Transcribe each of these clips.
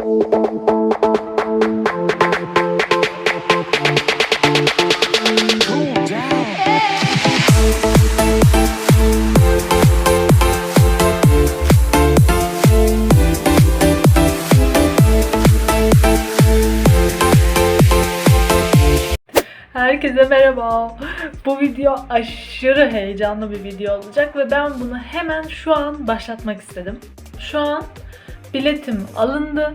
Herkese merhaba. Bu video aşırı heyecanlı bir video olacak ve ben bunu hemen şu an başlatmak istedim. Şu an biletim alındı.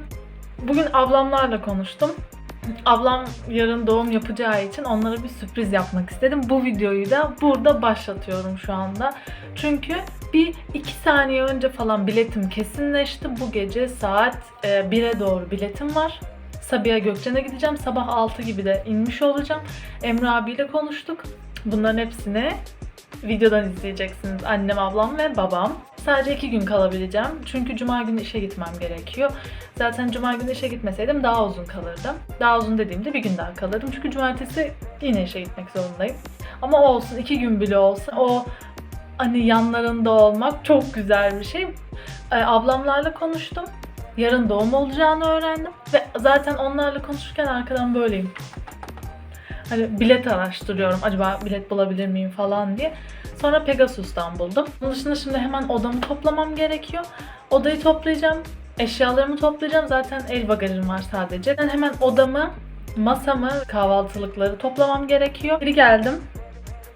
Bugün ablamlarla konuştum. Ablam yarın doğum yapacağı için onlara bir sürpriz yapmak istedim. Bu videoyu da burada başlatıyorum şu anda. Çünkü bir iki saniye önce falan biletim kesinleşti. Bu gece saat e, 1'e doğru biletim var. Sabiha Gökçen'e gideceğim. Sabah 6 gibi de inmiş olacağım. Emre abiyle konuştuk. Bunların hepsini videodan izleyeceksiniz. Annem, ablam ve babam. Sadece iki gün kalabileceğim. Çünkü cuma günü işe gitmem gerekiyor. Zaten cuma günü işe gitmeseydim daha uzun kalırdım. Daha uzun dediğimde bir gün daha kalırdım. Çünkü cumartesi yine işe gitmek zorundayım. Ama olsun iki gün bile olsa o hani yanlarında olmak çok güzel bir şey. Ee, ablamlarla konuştum. Yarın doğum olacağını öğrendim. Ve zaten onlarla konuşurken arkadan böyleyim. Hani bilet araştırıyorum. Acaba bilet bulabilir miyim falan diye. Sonra Pegasus'tan buldum. Bunun dışında şimdi hemen odamı toplamam gerekiyor. Odayı toplayacağım. Eşyalarımı toplayacağım. Zaten el bagajım var sadece. Ben hemen odamı, masamı, kahvaltılıkları toplamam gerekiyor. Geri geldim.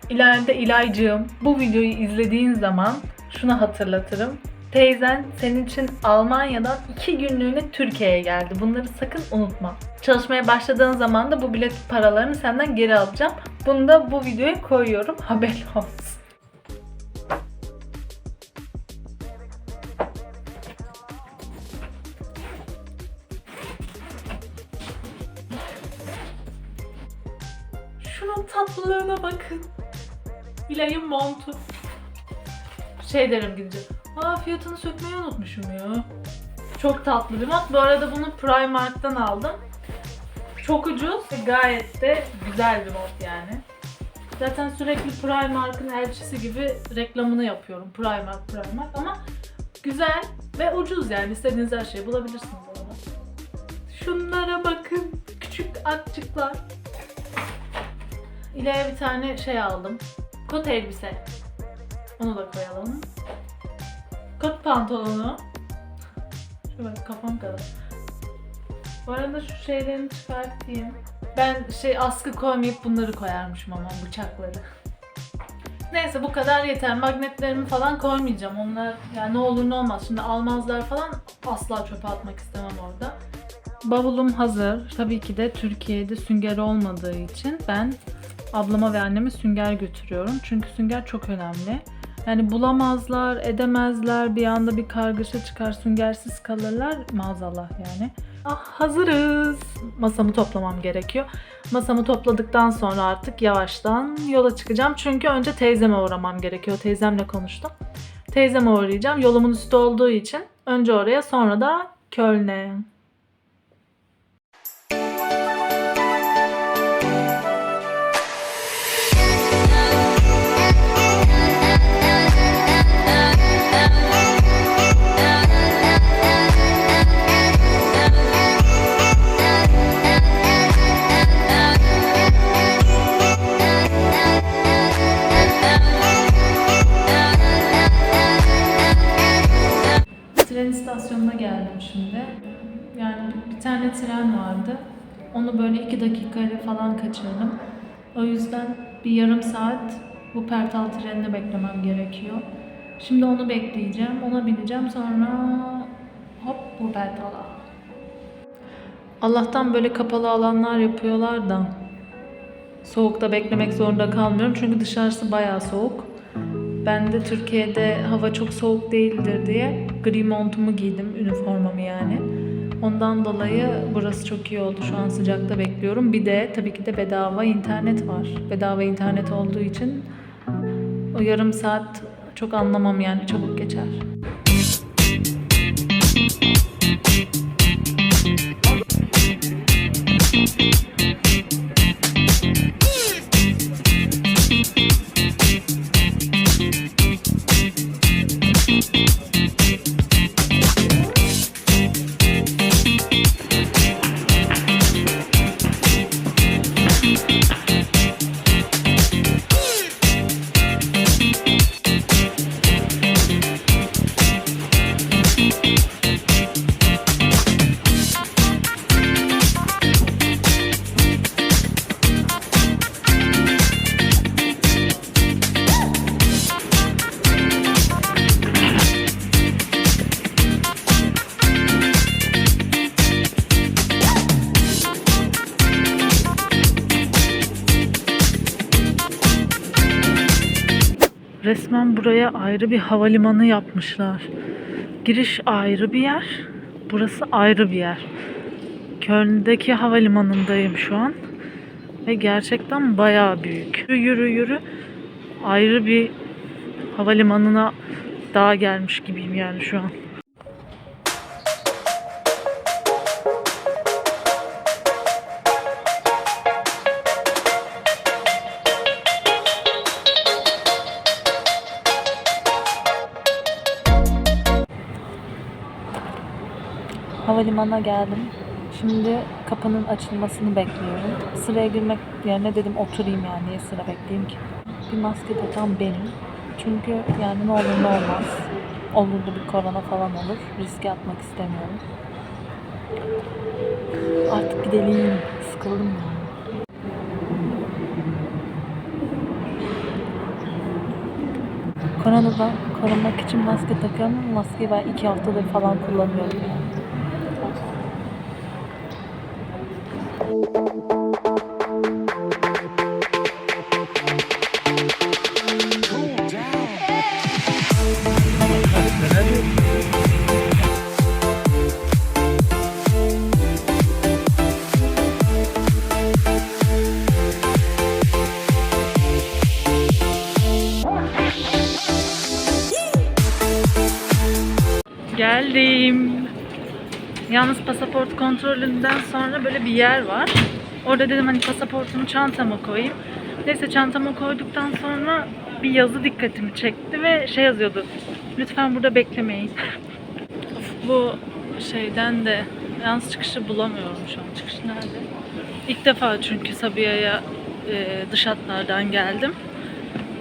İleride İlaycığım bu videoyu izlediğin zaman şunu hatırlatırım. Teyzen senin için Almanya'dan iki günlüğüne Türkiye'ye geldi. Bunları sakın unutma. Çalışmaya başladığın zaman da bu bilet paralarını senden geri alacağım. Bunu da bu videoya koyuyorum. Haber olsun. Şunun tatlılığına bakın. İlay'ın montu. Şey derim gidince. Aa fiyatını sökmeyi unutmuşum ya. Çok tatlı bir mont. Bu arada bunu Primark'tan aldım. Çok ucuz ve gayet de güzel bir mont yani. Zaten sürekli Primark'ın elçisi gibi reklamını yapıyorum. Primark, Primark ama güzel ve ucuz yani. İstediğiniz her şeyi bulabilirsiniz orada. Şunlara bakın. Küçük atçıklar. İleriye bir tane şey aldım. Kot elbise. Onu da koyalım. Kot pantolonu. Şu bak kafam kadar. Bu arada şu şeylerini çıkartayım. Ben şey askı koymayıp bunları koyarmışım ama bıçakları. Neyse bu kadar yeter. Magnetlerimi falan koymayacağım. Onlar yani ne olur ne olmaz. Şimdi almazlar falan asla çöpe atmak istemem orada. Bavulum hazır. Tabii ki de Türkiye'de sünger olmadığı için ben ablama ve anneme sünger götürüyorum. Çünkü sünger çok önemli. Yani bulamazlar, edemezler, bir anda bir kargaşa çıkar, süngersiz kalırlar maazallah yani. Ah hazırız. Masamı toplamam gerekiyor. Masamı topladıktan sonra artık yavaştan yola çıkacağım. Çünkü önce teyzeme uğramam gerekiyor. Teyzemle konuştum. Teyzeme uğrayacağım. Yolumun üstü olduğu için önce oraya sonra da Köln'e. Tren istasyonuna geldim şimdi. Yani bir tane tren vardı. Onu böyle iki dakikayla falan kaçırdım. O yüzden bir yarım saat bu Pertal trenini beklemem gerekiyor. Şimdi onu bekleyeceğim. Ona bineceğim. Sonra hop bu Pertal'a. Allah'tan böyle kapalı alanlar yapıyorlar da soğukta beklemek zorunda kalmıyorum. Çünkü dışarısı bayağı soğuk. Ben de Türkiye'de hava çok soğuk değildir diye gri montumu giydim, üniformamı yani. Ondan dolayı burası çok iyi oldu. Şu an sıcakta bekliyorum. Bir de tabii ki de bedava internet var. Bedava internet olduğu için o yarım saat çok anlamam yani çabuk geçer. Resmen buraya ayrı bir havalimanı yapmışlar. Giriş ayrı bir yer. Burası ayrı bir yer. Köln'deki havalimanındayım şu an. Ve gerçekten bayağı büyük. Yürü yürü yürü. Ayrı bir havalimanına daha gelmiş gibiyim yani şu an. Havalimanına geldim. Şimdi kapının açılmasını bekliyorum. Sıraya girmek yerine dedim oturayım yani niye sıra bekleyeyim ki. Bir maske takan benim. Çünkü yani ne olur ne olmaz. Olur da bir korona falan olur. Riske atmak istemiyorum. Artık gidelim. Sıkıldım yani. Koronadan korunmak için maske takıyorum maskeyi ben iki haftadır falan kullanıyorum yani. Pasaport kontrolünden sonra böyle bir yer var. Orada dedim hani pasaportumu çantama koyayım. Neyse çantama koyduktan sonra bir yazı dikkatimi çekti ve şey yazıyordu. Lütfen burada beklemeyin. Of, bu şeyden de yalnız çıkışı bulamıyorum şu an. Çıkış nerede? İlk defa çünkü Sabiha'ya e, dış hatlardan geldim.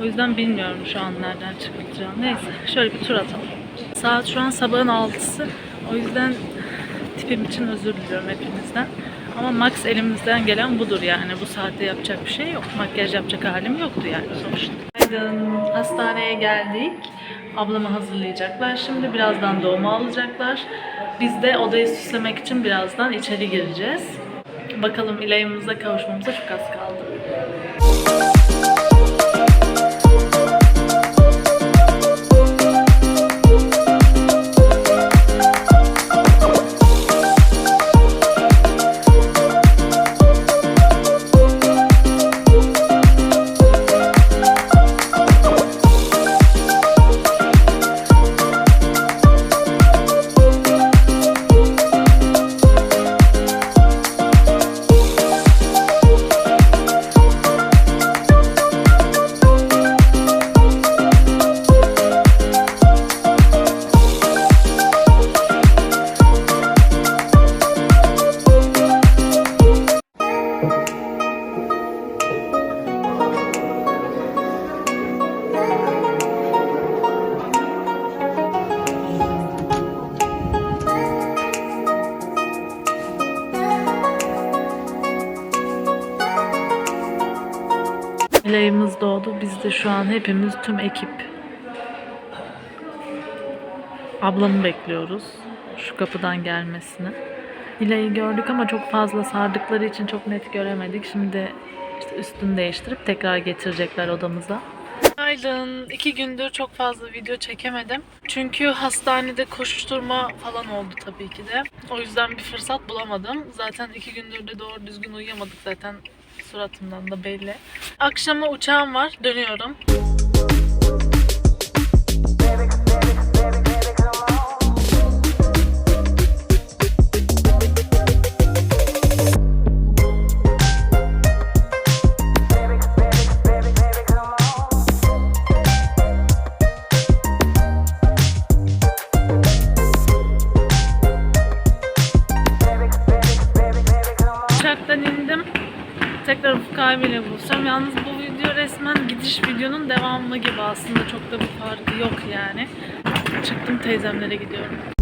O yüzden bilmiyorum şu an nereden çıkacağım. Neyse şöyle bir tur atalım. Saat şu an sabahın 6'sı. O yüzden tipim için özür diliyorum hepinizden. Ama max elimizden gelen budur yani. Bu saatte yapacak bir şey yok. Makyaj yapacak halim yoktu yani sonuçta. Günaydın. Hastaneye geldik. Ablamı hazırlayacaklar. Şimdi birazdan doğuma alacaklar. Biz de odayı süslemek için birazdan içeri gireceğiz. Bakalım ilayımıza kavuşmamıza çok az kaldı. İlayımız doğdu. Biz de şu an hepimiz tüm ekip ablamı bekliyoruz. Şu kapıdan gelmesini. İlayı gördük ama çok fazla sardıkları için çok net göremedik. Şimdi işte üstünü değiştirip tekrar getirecekler odamıza. Günaydın. İki gündür çok fazla video çekemedim. Çünkü hastanede koşturma falan oldu tabii ki de. O yüzden bir fırsat bulamadım. Zaten iki gündür de doğru düzgün uyuyamadık zaten suratımdan da belli. Akşama uçağım var. Dönüyorum. Abiyle buluşacağım. Yalnız bu video resmen gidiş videonun devamı gibi aslında. Çok da bir farkı yok yani. Çıktım teyzemlere gidiyorum.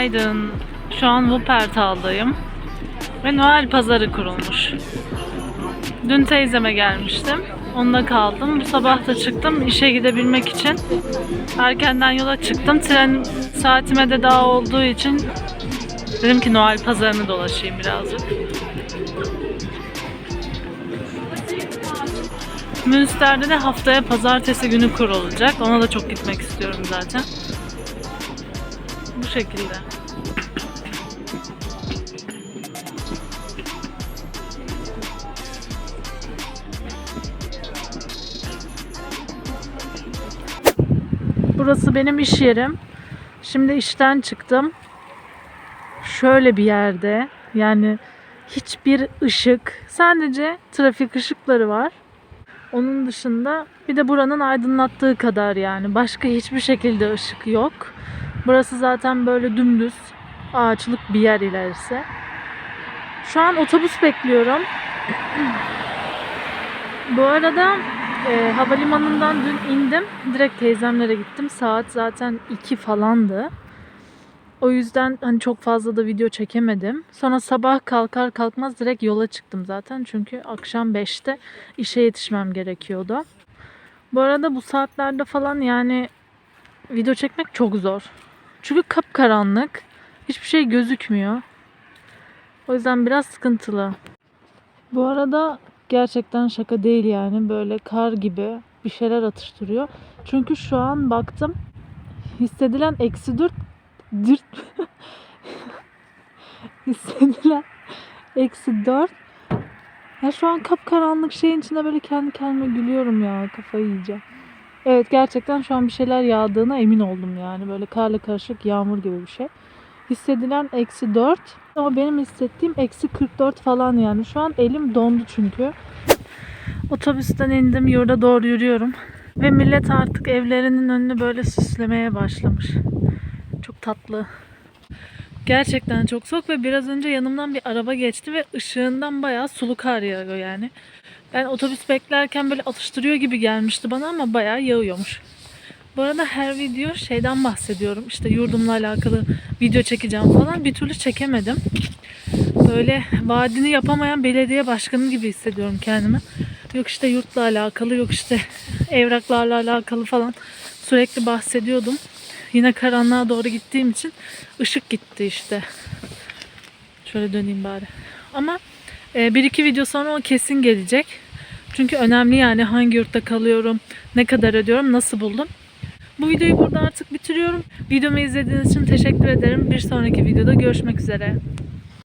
Günaydın. Şu an Wuppertal'dayım. Ve Noel pazarı kurulmuş. Dün teyzeme gelmiştim. Onunla kaldım. Bu sabah da çıktım işe gidebilmek için. Erkenden yola çıktım. Tren saatime de daha olduğu için dedim ki Noel pazarını dolaşayım birazcık. Münster'de de haftaya pazartesi günü kurulacak. Ona da çok gitmek istiyorum zaten. Bu şekilde. Burası benim iş yerim. Şimdi işten çıktım. Şöyle bir yerde yani hiçbir ışık, sadece trafik ışıkları var. Onun dışında bir de buranın aydınlattığı kadar yani başka hiçbir şekilde ışık yok. Burası zaten böyle dümdüz ağaçlık bir yer ilerisi. Şu an otobüs bekliyorum. Bu arada e, havalimanından dün indim. Direkt teyzemlere gittim. Saat zaten 2 falandı. O yüzden hani çok fazla da video çekemedim. Sonra sabah kalkar kalkmaz direkt yola çıktım zaten. Çünkü akşam 5'te işe yetişmem gerekiyordu. Bu arada bu saatlerde falan yani video çekmek çok zor. Çünkü kapkaranlık. Hiçbir şey gözükmüyor. O yüzden biraz sıkıntılı. Bu arada gerçekten şaka değil yani. Böyle kar gibi bir şeyler atıştırıyor. Çünkü şu an baktım hissedilen eksi dört dürt hissedilen eksi dört ya şu an kapkaranlık şeyin içinde böyle kendi kendime gülüyorum ya kafayı yiyeceğim. Evet gerçekten şu an bir şeyler yağdığına emin oldum yani. Böyle karla karışık yağmur gibi bir şey. Hissedilen eksi 4 ama benim hissettiğim eksi 44 falan yani. Şu an elim dondu çünkü. Otobüsten indim yurda doğru yürüyorum. Ve millet artık evlerinin önünü böyle süslemeye başlamış. Çok tatlı. Gerçekten çok soğuk ve biraz önce yanımdan bir araba geçti ve ışığından bayağı sulu kar yağıyor yani. Ben otobüs beklerken böyle atıştırıyor gibi gelmişti bana ama bayağı yağıyormuş. Bu arada her video şeyden bahsediyorum. İşte yurdumla alakalı video çekeceğim falan. Bir türlü çekemedim. Böyle vaadini yapamayan belediye başkanı gibi hissediyorum kendimi. Yok işte yurtla alakalı, yok işte evraklarla alakalı falan sürekli bahsediyordum. Yine karanlığa doğru gittiğim için ışık gitti işte. Şöyle döneyim bari. Ama bir iki video sonra o kesin gelecek. Çünkü önemli yani hangi yurtta kalıyorum, ne kadar ödüyorum, nasıl buldum. Bu videoyu burada artık bitiriyorum. Videomu izlediğiniz için teşekkür ederim. Bir sonraki videoda görüşmek üzere.